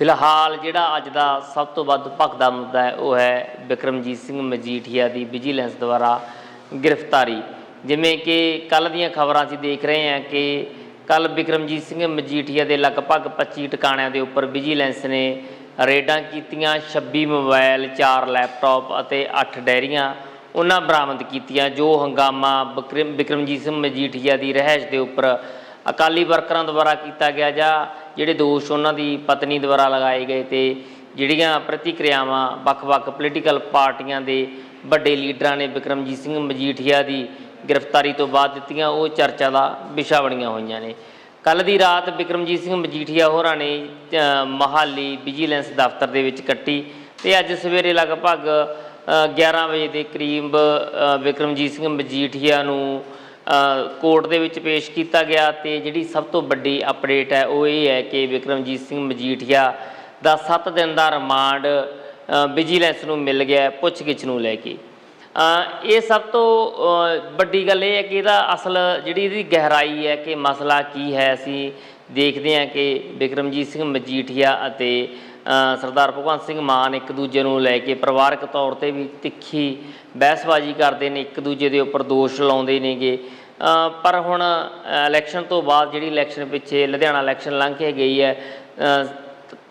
ਫਿਲਹਾਲ ਜਿਹੜਾ ਅੱਜ ਦਾ ਸਭ ਤੋਂ ਵੱਧ ਭਖਦਾ ਮੁੱਦਾ ਹੈ, ਉਹ ਹੈ ਬਿਕਰਮਜੀਤ ਸਿੰਘ ਮਜੀਠੀਆ ਦੀ ਵਿਜੀਲੈਂਸ ਦੁਆਰਾ ਗ੍ਰਿਫਤਾਰੀ। ਜਿਵੇਂ ਕਿ ਕੱਲ ਦੀਆਂ ਖਬਰਾਂ 'ਚ ਦੇਖ ਰਹੇ ਹਾਂ ਕਿ ਕੱਲ ਬਿਕਰਮਜੀਤ ਸਿੰਘ ਮਜੀਠੀਆ ਦੇ ਲਗਭਗ 25 ਟਿਕਾਣਿਆਂ ਦੇ ਉੱਪਰ ਵਿਜੀਲੈਂਸ ਨੇ ਰੇਡਾਂ ਕੀਤੀਆਂ 26 ਮੋਬਾਈਲ 4 ਲੈਪਟਾਪ ਅਤੇ 8 ਡੈਰੀਆਂ ਉਹਨਾਂ ਬਰਾਮਦ ਕੀਤੀਆਂ, ਜੋ ਹੰਗਾਮਾ ਬਿਕਰਮਜੀਤ ਸਿੰਘ ਮਜੀਠੀਆ ਦੀ ਰਹਿائش ਦੇ ਉੱਪਰ ਅਕਾਲੀ ਵਰਕਰਾਂ ਦੁਆਰਾ ਕੀਤਾ ਗਿਆ ਜਾਂ ਜਿਹੜੇ ਦੋਸ਼ ਉਹਨਾਂ ਦੀ ਪਤਨੀ ਦੁਆਰਾ ਲਗਾਏ ਗਏ ਤੇ ਜਿਹੜੀਆਂ ਪ੍ਰਤੀਕਿਰਿਆਵਾਂ ਵੱਖ-ਵੱਖ ਪੋਲੀਟੀਕਲ ਪਾਰਟੀਆਂ ਦੇ ਵੱਡੇ ਲੀਡਰਾਂ ਨੇ ਬਿਕਰਮਜੀਤ ਸਿੰਘ ਮਜੀਠੀਆ ਦੀ ਗ੍ਰਿਫਤਾਰੀ ਤੋਂ ਬਾਅਦ ਦਿੱਤੀਆਂ ਉਹ ਚਰਚਾ ਦਾ ਵਿਸ਼ਾ ਬਣੀਆਂ ਹੋਈਆਂ ਨੇ। ਕੱਲ ਦੀ ਰਾਤ ਬਿਕਰਮਜੀਤ ਸਿੰਘ ਮਜੀਠੀਆ ਹੋਰਾਂ ਨੇ ਅ, ਮਹਾਲੀ ਵਿਜੀਲੈਂਸ ਦਫ਼ਤਰ ਦੇ ਵਿੱਚ ਕੱਟੀ ਤੇ ਅੱਜ ਸਵੇਰੇ ਲਗਭਗ ਅ, 11 ਵਜੇ ਦੇ ਕਰੀਬ ਅ, ਬਿਕਰਮਜੀਤ ਸਿੰਘ ਮਜੀਠੀਆ ਨੂੰ ਕੋਰਟ ਦੇ ਵਿੱਚ ਪੇਸ਼ ਕੀਤਾ ਗਿਆ ਤੇ ਜਿਹੜੀ ਸਭ ਤੋਂ ਵੱਡੀ ਅਪਡੇਟ ਹੈ ਉਹ ਇਹ ਹੈ ਕਿ ਬਿਕਰਮਜੀਤ ਸਿੰਘ ਮਜੀਠੀਆ ਦਾ 7 ਦਿਨ ਦਾ ਰਿਮਾਂਡ ਵਿਜੀਲੈਂਸ ਨੂੰ ਮਿਲ ਗਿਆ, ਪੁੱਛਗਿੱਛ ਨੂੰ ਲੈ ਕੇ। ਇਹ ਸਭ ਤੋਂ ਵੱਡੀ ਗੱਲ ਇਹ ਹੈ ਕਿ ਇਹਦਾ ਅਸਲ ਜਿਹੜੀ ਇਹਦੀ ਗਹਿਰਾਈ ਹੈ ਕਿ ਮਸਲਾ ਕੀ ਹੈ, ਅਸੀਂ ਦੇਖਦੇ ਹਾਂ ਕਿ ਬਿਕਰਮਜੀਤ ਸਿੰਘ ਮਜੀਠੀਆ ਅਤੇ ਸਰਦਾਰ ਭਗਵੰਤ ਸਿੰਘ ਮਾਨ ਇੱਕ ਦੂਜੇ ਨੂੰ ਲੈ ਕੇ ਪਰਿਵਾਰਕ ਤੌਰ ਤੇ ਵੀ ਤਿੱਖੀ ਬਹਿਸਬਾਜ਼ੀ ਕਰਦੇ ਨੇ, ਇੱਕ ਦੂਜੇ ਦੇ ਉੱਪਰ ਦੋਸ਼ ਲਾਉਂਦੇ ਨੇਗੇ। ਪਰ ਹੁਣ ਇਲੈਕਸ਼ਨ ਤੋਂ ਬਾਅਦ ਜਿਹੜੀ ਇਲੈਕਸ਼ਨ ਪਿੱਛੇ ਲੁਧਿਆਣਾ ਇਲੈਕਸ਼ਨ ਲੰਘ ਕੇ ਗਈ ਹੈ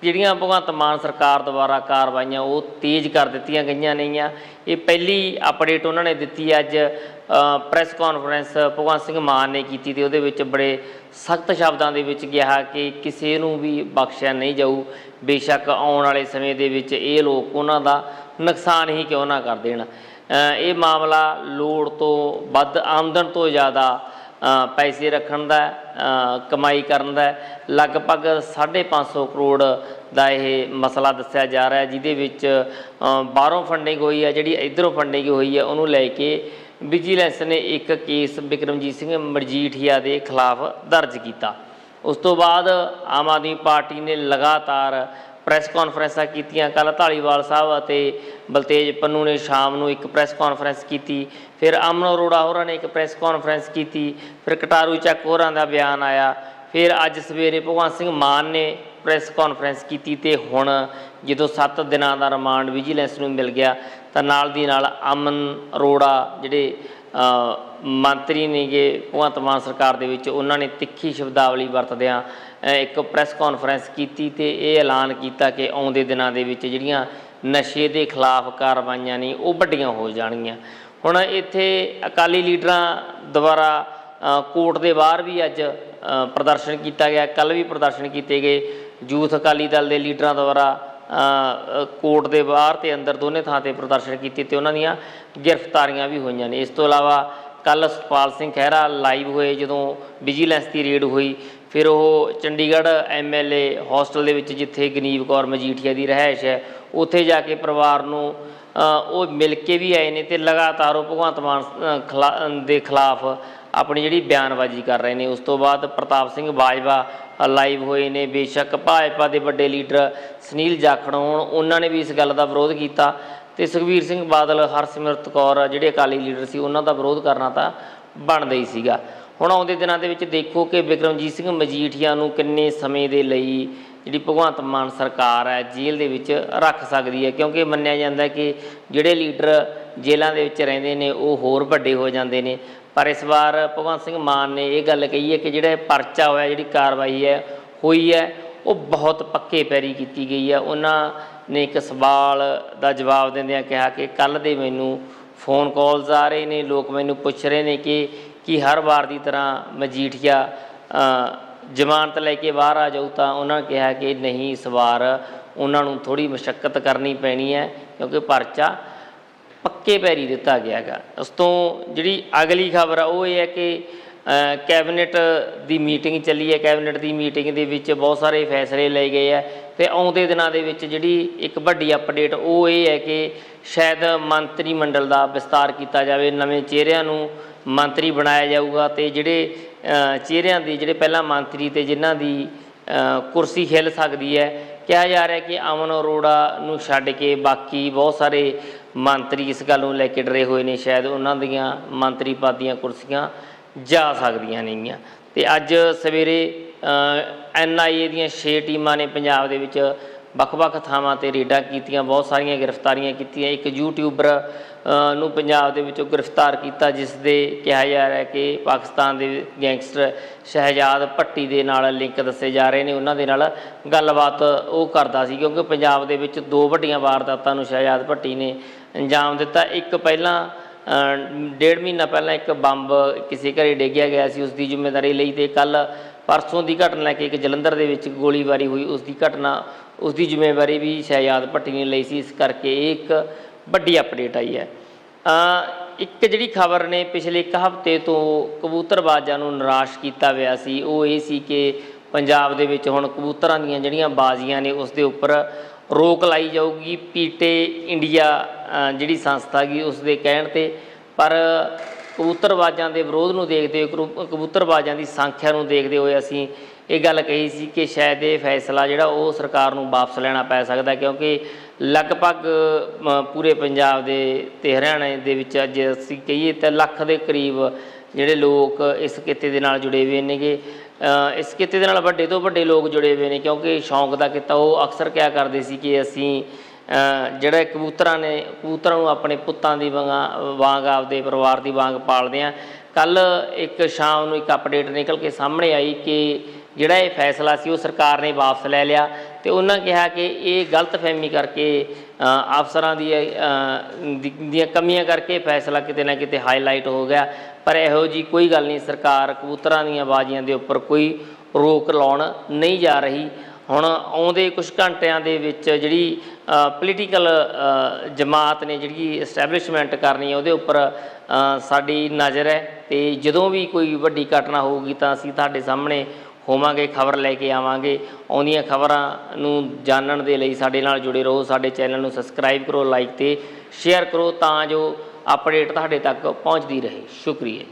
ਜਿਹੜੀਆਂ ਭਗਵੰਤ ਮਾਨ ਸਰਕਾਰ ਦੁਆਰਾ ਕਾਰਵਾਈਆਂ ਉਹ ਤੇਜ਼ ਕਰ ਦਿੱਤੀਆਂ ਗਈਆਂ ਨੇਗੀਆਂ। ਇਹ ਪਹਿਲੀ ਅਪਡੇਟ ਉਹਨਾਂ ਨੇ ਦਿੱਤੀ ਅੱਜ ਪ੍ਰੈਸ ਕਾਨਫਰੰਸ ਭਗਵੰਤ ਸਿੰਘ ਮਾਨ ਨੇ ਕੀਤੀ ਤੇ ਉਹਦੇ ਵਿੱਚ ਬੜੇ ਸਖਤ ਸ਼ਬਦਾਂ ਦੇ ਵਿੱਚ ਕਿਹਾ ਕਿ ਕਿਸੇ ਨੂੰ ਵੀ ਬਖਸ਼ਿਆ ਨਹੀਂ ਜਾਊ। ਬੇਸ਼ੱਕ ਆਉਣ ਵਾਲੇ ਸਮੇਂ ਦੇ ਵਿੱਚ ਇਹ ਲੋਕ ਉਹਨਾਂ ਦਾ ਨੁਕਸਾਨ ਹੀ ਕਿਉਂ ਨਾ ਕਰ ਦੇਣ। ਇਹ ਮਾਮਲਾ ਲੋੜ ਤੋਂ ਵੱਧ ਆਮਦਨ ਤੋਂ ਜ਼ਿਆਦਾ ਪੈਸੇ ਰੱਖਣ ਦਾ ਕਮਾਈ ਕਰਨ ਦਾ ਹੈ। ਲਗਭਗ 550 ਕਰੋੜ ਦਾ ਇਹ ਮਸਲਾ ਦੱਸਿਆ ਜਾ ਰਿਹਾ ਜਿਹਦੇ ਵਿੱਚ ਬਾਹਰੋਂ ਫੰਡਿੰਗ ਹੋਈ ਹੈ, ਜਿਹੜੀ ਇਧਰੋਂ ਫੰਡਿੰਗ ਹੋਈ ਹੈ, ਉਹਨੂੰ ਲੈ ਕੇ ਵਿਜੀਲੈਂਸ ਨੇ ਇੱਕ ਕੇਸ ਬਿਕਰਮਜੀਤ ਸਿੰਘ ਮਰਜੀਠੀਆ ਦੇ ਖਿਲਾਫ ਦਰਜ ਕੀਤਾ ਉਸ ਤੋਂ ਬਾਅਦ ਆਮ ਆਦਮੀ ਪਾਰਟੀ ਨੇ ਲਗਾਤਾਰ ਪ੍ਰੈਸ ਕਾਨਫਰੰਸਾਂ ਕੀਤੀਆਂ, ਕੱਲ ਢਾਲੀਵਾਲ ਸਾਹਿਬ ਅਤੇ ਬਲਤੇਜ ਪੰਨੂ ਨੇ ਸ਼ਾਮ ਨੂੰ ਇੱਕ ਪ੍ਰੈਸ ਕਾਨਫਰੰਸ ਕੀਤੀ, ਫਿਰ ਅਮਨ ਅਰੋੜਾ ਹੋਰਾਂ ਨੇ ਇੱਕ ਪ੍ਰੈਸ ਕਾਨਫਰੰਸ ਕੀਤੀ, ਫਿਰ ਕਟਾਰੂ ਚੱਕ ਹੋਰਾਂ ਦਾ ਬਿਆਨ ਆਇਆ, ਫਿਰ ਅੱਜ ਸਵੇਰੇ ਭਗਵੰਤ ਸਿੰਘ ਮਾਨ ਨੇ ਪ੍ਰੈਸ ਕਾਨਫਰੰਸ ਕੀਤੀ ਤੇ ਹੁਣ ਜਦੋਂ 7 ਦਿਨਾਂ ਦਾ ਰਿਮਾਂਡ ਵਿਜੀਲੈਂਸ ਨੂੰ ਮਿਲ ਗਿਆ, ਤਾਂ ਨਾਲ ਦੀ ਨਾਲ ਅਮਨ ਅਰੋੜਾ ਜਿਹੜੇ ਮੰਤਰੀ ਨੇਗੇ, ਭਗਵੰਤ ਮਾਨ ਸਰਕਾਰ ਦੇ ਵਿੱਚ ਉਹਨਾਂ ਨੇ ਤਿੱਖੀ ਸ਼ਬਦਾਵਲੀ ਵਰਤਦਿਆਂ ਇੱਕ ਪ੍ਰੈਸ ਕਾਨਫਰੰਸ ਕੀਤੀ ਤੇ ਇਹ ਐਲਾਨ ਕੀਤਾ ਕਿ ਆਉਂਦੇ ਦਿਨਾਂ ਦੇ ਵਿੱਚ ਜਿਹੜੀਆਂ ਨਸ਼ੇ ਦੇ ਖਿਲਾਫ ਕਾਰਵਾਈਆਂ ਨੇ, ਉਹ ਵੱਡੀਆਂ ਹੋ ਜਾਣਗੀਆਂ। ਹੁਣ ਇੱਥੇ ਅਕਾਲੀ ਲੀਡਰਾਂ ਦੁਆਰਾ ਕੋਰਟ ਦੇ ਬਾਹਰ ਵੀ ਅੱਜ ਪ੍ਰਦਰਸ਼ਨ ਕੀਤਾ ਗਿਆ ਕੱਲ ਵੀ ਪ੍ਰਦਰਸ਼ਨ ਕੀਤੇ ਗਏ। ਯੂਥ ਅਕਾਲੀ ਦਲ ਦੇ ਲੀਡਰਾਂ ਦੁਆਰਾ ਕੋਰਟ ਦੇ ਬਾਹਰ ਤੇ ਅੰਦਰ ਦੋਨੇ ਥਾਂ ਤੇ ਪ੍ਰਦਰਸ਼ਨ ਕੀਤੇ ਤੇ ਉਹਨਾਂ ਦੀਆਂ ਗ੍ਰਿਫਤਾਰੀਆਂ ਵੀ ਹੋਈਆਂ ਨੇ। ਇਸ ਤੋਂ ਇਲਾਵਾ ਕੱਲ ਸੁਪਾਲ ਸਿੰਘ ਖਹਿਰਾ ਲਾਈਵ ਹੋਏ, ਜਦੋਂ ਵਿਜੀਲੈਂਸ ਦੀ ਰੇਡ ਹੋਈ, ਫਿਰ ਉਹ ਚੰਡੀਗੜ੍ਹ ਐਮਐਲਏ ਹੋਸਟਲ ਦੇ ਵਿੱਚ ਜਿੱਥੇ ਗਨੀਵ ਕੌਰ ਮਜੀਠੀਆ ਦੀ ਰਹਿائش ਹੈ, ਉੱਥੇ ਜਾ ਕੇ ਪਰਿਵਾਰ ਨੂੰ ਉਹ ਮਿਲ ਕੇ ਵੀ ਆਏ ਨੇ ਤੇ ਲਗਾਤਾਰ ਉਹ ਭਗਵੰਤ ਮਾਨ ਦੇ ਖਿਲਾਫ ਆਪਣੀ ਜਿਹੜੀ ਬਿਆਨਬਾਜ਼ੀ ਕਰ ਰਹੇ ਨੇ। ਉਸ ਤੋਂ ਬਾਅਦ ਪ੍ਰਤਾਪ ਸਿੰਘ ਬਾਜਵਾ ਲਾਈਵ ਹੋਏ ਨੇ। ਬੇਸ਼ੱਕ ਭਾਜਪਾ ਦੇ ਵੱਡੇ ਲੀਡਰ ਸੁਨੀਲ ਜਾਖੜ ਹੋਣ, ਉਹਨਾਂ ਨੇ ਵੀ ਇਸ ਗੱਲ ਦਾ ਵਿਰੋਧ ਕੀਤਾ। ਤੇ ਸੁਖਬੀਰ ਸਿੰਘ ਬਾਦਲ, ਹਰਸਿਮਰਤ ਕੌਰ ਜਿਹੜੇ ਅਕਾਲੀ ਲੀਡਰ ਸੀ, ਉਹਨਾਂ ਦਾ ਵਿਰੋਧ ਕਰਨਾ ਤਾਂ ਬਣਦਾ ਹੀ ਸੀਗਾ। ਹੁਣ ਆਉਂਦੇ ਦਿਨਾਂ ਦੇ ਵਿੱਚ ਦੇਖੋ ਕਿ ਬਿਕਰਮਜੀਤ ਸਿੰਘ ਮਜੀਠੀਆ ਨੂੰ ਕਿੰਨੇ ਸਮੇਂ ਦੇ ਲਈ ਜਿਹੜੀ ਭਗਵੰਤ ਮਾਨ ਸਰਕਾਰ ਹੈ, ਜੇਲ੍ਹ ਦੇ ਵਿੱਚ ਰੱਖ ਸਕਦੀ ਹੈ, ਕਿਉਂਕਿ ਮੰਨਿਆ ਜਾਂਦਾ ਕਿ ਜਿਹੜੇ ਲੀਡਰ ਜੇਲ੍ਹਾਂ ਦੇ ਵਿੱਚ ਰਹਿੰਦੇ ਨੇ, ਉਹ ਹੋਰ ਵੱਡੇ ਹੋ ਜਾਂਦੇ ਨੇ। ਪਰ ਇਸ ਵਾਰ ਭਗਵੰਤ ਸਿੰਘ ਮਾਨ ਨੇ ਇਹ ਗੱਲ ਕਹੀ ਹੈ ਕਿ ਜਿਹੜਾ ਪਰਚਾ ਹੋਇਆ, ਜਿਹੜੀ ਕਾਰਵਾਈ ਹੈ, ਹੋਈ ਹੈ, ਉਹ ਬਹੁਤ ਪੱਕੇ ਪੈਰੀ ਕੀਤੀ ਗਈ ਹੈ। ਉਹਨਾਂ ਨੇ ਇੱਕ ਸਵਾਲ ਦਾ ਜਵਾਬ ਦਿੰਦਿਆਂ ਕਿਹਾ ਕਿ ਕੱਲ ਦੇ ਮੈਨੂੰ ਫੋਨ ਕਾਲਸ ਆ ਰਹੇ ਨੇ, ਲੋਕ ਮੈਨੂੰ ਪੁੱਛ ਰਹੇ ਨੇ ਕਿ ਕੀ ਹਰ ਵਾਰ ਦੀ ਤਰ੍ਹਾਂ ਮਜੀਠੀਆ ਜ਼ਮਾਨਤ ਲੈ ਕੇ ਬਾਹਰ ਆ ਜਾਊ ਤਾਂ ਉਹਨਾਂ ਕਿਹਾ ਕਿ ਨਹੀਂ, ਇਸ ਵਾਰ ਉਹਨਾਂ ਨੂੰ ਥੋੜੀ ਮੁਸ਼ਕਲ ਕਰਨੀ ਪੈਣੀ ਹੈ ਕਿਉਂਕਿ ਪਰਚਾ ਪੱਕੇ ਪੈਰੀ ਦਿੱਤਾ ਗਿਆ ਹੈਗਾ। ਉਸ ਤੋਂ ਜਿਹੜੀ ਅਗਲੀ ਖਬਰ ਆ ਉਹ ਇਹ ਹੈ ਕਿ ਕੈਬਨਿਟ ਦੀ ਮੀਟਿੰਗ ਚੱਲੀ ਹੈ। ਕੈਬਨਿਟ ਦੀ ਮੀਟਿੰਗ ਦੇ ਵਿੱਚ ਬਹੁਤ ਸਾਰੇ ਫੈਸਲੇ ਲਏ ਗਏ ਆ ਤੇ ਆਉਂਦੇ ਦਿਨਾਂ ਦੇ ਵਿੱਚ ਜਿਹੜੀ ਇੱਕ ਵੱਡੀ ਅਪਡੇਟ ਉਹ ਇਹ ਹੈ ਕਿ ਸ਼ਾਇਦ ਮੰਤਰੀ ਮੰਡਲ ਦਾ ਵਿਸਤਾਰ ਕੀਤਾ ਜਾਵੇ, ਨਵੇਂ ਚਿਹਰਿਆਂ ਨੂੰ ਮੰਤਰੀ ਬਣਾਇਆ ਜਾਊਗਾ ਤੇ ਜਿਹੜੇ ਚਿਹਰਿਆਂ ਦੀ ਜਿਹੜੇ ਪਹਿਲਾਂ ਮੰਤਰੀ ਤੇ ਜਿਨ੍ਹਾਂ ਦੀ ਕੁਰਸੀ ਖਿਲ ਸਕਦੀ ਹੈ, ਕਿਹਾ ਜਾ ਰਿਹਾ ਕਿ ਅਮਨ ਅਰੋੜਾ ਨੂੰ ਛੱਡ ਕੇ ਬਾਕੀ ਬਹੁਤ ਸਾਰੇ ਮੰਤਰੀ ਇਸ ਗੱਲ ਨੂੰ ਲੈ ਕੇ ਡਰੇ ਹੋਏ ਨੇ। ਸ਼ਾਇਦ ਉਹਨਾਂ ਦੀਆਂ ਮੰਤਰੀ ਪਦ ਦੀਆਂ ਕੁਰਸੀਆਂ ਜਾ ਸਕਦੀਆਂ ਨੇਗੀਆਂ। ਤੇ ਅੱਜ ਸਵੇਰੇ ਐਨਆਈਏ ਦੀਆਂ 6 ਟੀਮਾਂ ਨੇ ਪੰਜਾਬ ਦੇ ਵਿੱਚ ਵੱਖ-ਵੱਖ ਥਾਵਾਂ ਤੇ ਰੇਡਾਂ ਕੀਤੀਆਂ, ਬਹੁਤ ਸਾਰੀਆਂ ਗ੍ਰਿਫਤਾਰੀਆਂ ਕੀਤੀਆਂ। ਇੱਕ ਯੂਟਿਊਬਰ ਨੂੰ ਪੰਜਾਬ ਦੇ ਵਿੱਚੋਂ ਗ੍ਰਿਫਤਾਰ ਕੀਤਾ, ਜਿਸ ਦੇ ਕਿਹਾ ਜਾ ਰਿਹਾ ਕਿ ਪਾਕਿਸਤਾਨ ਦੇ ਗੈਂਗਸਟਰ ਸ਼ਹਿਜਾਦ ਭੱਟੀ ਦੇ ਨਾਲ ਲਿੰਕ ਦੱਸੇ ਜਾ ਰਹੇ ਨੇ। ਉਹਨਾਂ ਦੇ ਨਾਲ ਗੱਲਬਾਤ ਉਹ ਕਰਦਾ ਸੀ, ਕਿਉਂਕਿ ਪੰਜਾਬ ਦੇ ਵਿੱਚ ਦੋ ਵੱਡੀਆਂ ਵਾਰਦਾਤਾਂ ਨੂੰ ਸ਼ਹਿਜਾਦ ਭੱਟੀ ਨੇ ਅੰਜਾਮ ਦਿੱਤਾ। ਇੱਕ ਪਹਿਲਾਂ ਡੇਢ ਮਹੀਨਾ ਪਹਿਲਾਂ ਇੱਕ ਬੰਬ ਕਿਸੇ ਘਰੇ ਡੇਗਿਆ ਗਿਆ ਸੀ ਉਸ ਦੀ ਜ਼ਿੰਮੇਵਾਰੀ ਲਈ ਤੇ ਕੱਲ ਪਰਸੋਂ ਦੀ ਘਟਨਾ ਲੈ ਕੇ ਇੱਕ ਜਲੰਧਰ ਦੇ ਵਿੱਚ ਗੋਲੀਬਾਰੀ ਹੋਈ ਉਸ ਦੀ ਘਟਨਾ ਉਸ ਦੀ ਜ਼ਿੰਮੇਵਾਰੀ ਵੀ ਸ਼ਹਿਜਾਦ ਭੱਟੀ ਨੇ ਲਈ ਸੀ, ਇਸ ਕਰਕੇ ਇਹ ਇੱਕ ਵੱਡੀ ਅਪਡੇਟ ਆਈ ਹੈ। ਇੱਕ ਜਿਹੜੀ ਖਬਰ ਨੇ, ਪਿਛਲੇ ਇੱਕ ਹਫ਼ਤੇ ਤੋਂ ਕਬੂਤਰਬਾਜ਼ਾਂ ਨੂੰ ਨਿਰਾਸ਼ ਕੀਤਾ ਹੋਇਆ ਸੀ, ਉਹ ਇਹ ਸੀ ਕਿ ਪੰਜਾਬ ਦੇ ਵਿੱਚ ਹੁਣ ਕਬੂਤਰਾਂ ਦੀਆਂ ਜਿਹੜੀਆਂ ਬਾਜ਼ੀਆਂ ਨੇ, ਉਸ ਦੇ ਉੱਪਰ ਰੋਕ ਲਾਈ ਜਾਊਗੀ ਪੀਟੇ ਇੰਡੀਆ ਜਿਹੜੀ ਸੰਸਥਾ ਗਈ ਉਸ ਦੇ ਕਹਿਣ ਤੇ। ਪਰ ਕਬੂਤਰਬਾਜ਼ਾਂ ਦੇ ਵਿਰੋਧ ਨੂੰ ਦੇਖਦੇ ਹੋਏ, ਕਰੂ- ਕਬੂਤਰਬਾਜ਼ਾਂ ਦੀ ਸੰਖਿਆ ਨੂੰ ਦੇਖਦੇ ਹੋਏ ਅਸੀਂ ਇਹ ਗੱਲ ਕਹੀ ਸੀ ਕਿ ਸ਼ਾਇਦ ਇਹ ਫੈਸਲਾ ਜਿਹੜਾ ਉਹ ਸਰਕਾਰ ਨੂੰ ਵਾਪਸ ਲੈਣਾ ਪੈ ਸਕਦਾ ਕਿਉਂਕਿ ਲਗਭਗ ਪੂਰੇ ਪੰਜਾਬ ਦੇ ਤੇ ਹਰਿਆਣਾ ਦੇ ਵਿੱਚ ਅੱਜ ਅਸੀਂ ਕਹੀਏ ਤਾਂ ਲੱਖ ਦੇ ਕਰੀਬ ਜਿਹੜੇ ਲੋਕ ਇਸ ਕਿੱਤੇ ਦੇ ਨਾਲ ਜੁੜੇ ਹੋਏ ਨੇਗੇ। ਇਸ ਕਿੱਤੇ ਦੇ ਨਾਲ ਵੱਡੇ ਤੋਂ ਵੱਡੇ ਲੋਕ ਜੁੜੇ ਹੋਏ ਨੇ ਕਿਉਂਕਿ ਸ਼ੌਂਕ ਦਾ ਕਿੱਤਾ ਉਹ ਅਕਸਰ ਕਿਆ ਕਰਦੇ ਸੀ ਕਿ ਅਸੀਂ ਅ, ਜਿਹੜਾ ਕਬੂਤਰਾਂ ਨੇ ਕਬੂਤਰਾਂ ਨੂੰ ਆਪਣੇ ਪੁੱਤਾਂ ਦੀ ਵਾਂਗ ਵਾਂਗ ਆਪਦੇ ਪਰਿਵਾਰ ਦੀ ਵਾਂਗ ਪਾਲਦੇ ਆ ਕੱਲ ਇੱਕ ਸ਼ਾਮ ਨੂੰ ਇੱਕ ਅਪਡੇਟ ਨਿਕਲ ਕੇ ਸਾਹਮਣੇ ਆਈ ਕਿ ਜਿਹੜਾ ਇਹ ਫੈਸਲਾ ਸੀ ਉਹ ਸਰਕਾਰ ਨੇ ਵਾਪਸ ਲੈ ਲਿਆ ਤੇ ਉਹਨਾਂ ਕਿਹਾ ਕਿ ਇਹ ਗਲਤਫਹਿਮੀ ਕਰਕੇ ਅਫਸਰਾਂ ਦੀ ਦੀਆਂ ਕਮੀਆਂ ਕਰਕੇ ਫੈਸਲਾ ਕਿਤੇ ਨਾ ਕਿਤੇ ਹਾਈਲਾਈਟ ਹੋ ਗਿਆ। ਪਰ ਇਹੋ ਜੀ ਕੋਈ ਗੱਲ ਨਹੀਂ, ਸਰਕਾਰ ਕਬੂਤਰਾਂ ਦੀਆਂ ਬਾਜ਼ੀਆਂ ਦੇ ਉੱਪਰ ਕੋਈ ਰੋਕ ਲਾਉਣ ਨਹੀਂ ਜਾ ਰਹੀ। ਹੁਣ ਆਉਂਦੇ ਕੁਝ ਘੰਟਿਆਂ ਦੇ ਵਿੱਚ ਜਿਹੜੀ ਪੋਲੀਟੀਕਲ ਜਮਾਤ ਨੇ ਜਿਹੜੀ ਐਸਟੈਬਲਿਸ਼ਮੈਂਟ ਕਰਨੀ ਹੈ ਉਹਦੇ ਉੱਪਰ ਸਾਡੀ ਨਜ਼ਰ ਹੈ ਤੇ ਜਦੋਂ ਵੀ ਕੋਈ ਵੱਡੀ ਘਟਨਾ ਹੋਊਗੀ ਤਾਂ ਅਸੀਂ ਤੁਹਾਡੇ ਸਾਹਮਣੇ ਹੋਵਾਂਗੇ, ਖਬਰ ਲੈ ਕੇ ਆਵਾਂਗੇ। ਆਉਂਦੀਆਂ ਖਬਰਾਂ ਨੂੰ ਜਾਣਨ ਦੇ ਲਈ ਸਾਡੇ ਨਾਲ ਜੁੜੇ ਰਹੋ, ਸਾਡੇ ਚੈਨਲ ਨੂੰ ਸਬਸਕ੍ਰਾਈਬ ਕਰੋ ਲਾਈਕ ਤੇ ਸ਼ੇਅਰ ਕਰੋ ਤਾਂ ਜੋ ਅਪਡੇਟ ਤੁਹਾਡੇ ਤੱਕ ਪਹੁੰਚਦੀ ਰਹੇ। ਸ਼ੁਕਰੀਆ।